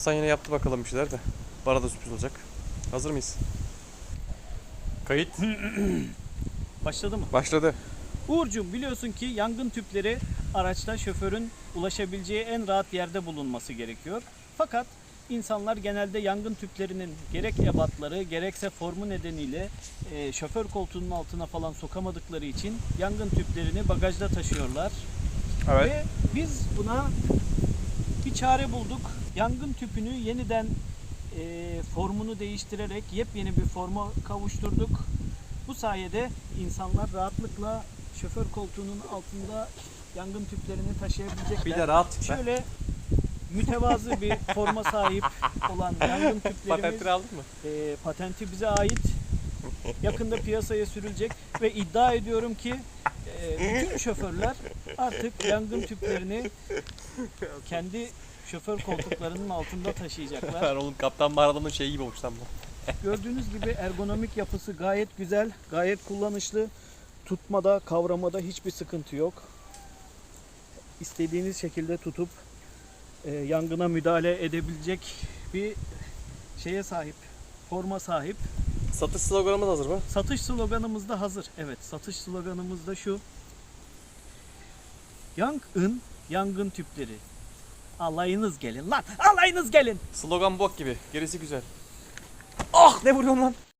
Hasan yine yaptı bakalım bir şeyler de. Bana da sürpriz olacak. Hazır mıyız? Kayıt Başladı mı? başladı. Uğurcuğum biliyorsun ki yangın tüpleri araçta şoförün ulaşabileceği en rahat yerde bulunması gerekiyor. Fakat insanlar genelde yangın tüplerinin gerek ebatları gerekse formu nedeniyle e, şoför koltuğunun altına falan sokamadıkları için yangın tüplerini bagajda taşıyorlar. Ve biz buna çare bulduk. Yangın tüpünü yeniden e, formunu değiştirerek yepyeni bir forma kavuşturduk. Bu sayede insanlar rahatlıkla şoför koltuğunun altında yangın tüplerini taşıyabilecekler. Bir de rahat. Şöyle mütevazı bir forma sahip olan yangın tüplerimiz Patentini aldın mı? e, patenti bize ait. Yakında piyasaya sürülecek ve iddia ediyorum ki e, bütün şoförler artık yangın tüplerini kendi şoför koltuklarının altında taşıyacaklar. Oğlum Kaptan Mağaradan'ın şeyi gibi olmuş lan bu. Gördüğünüz gibi ergonomik yapısı gayet güzel, gayet kullanışlı. Tutmada, kavramada hiçbir sıkıntı yok. İstediğiniz şekilde tutup e, yangına müdahale edebilecek bir şeye sahip, forma sahip. Satış sloganımız hazır mı? Satış sloganımız da hazır. Evet, satış sloganımız da şu. Yangın, yangın tüpleri. Alayınız gelin lan, alayınız gelin. Slogan bok gibi. Gerisi güzel. Ah ne vuruyorsun lan?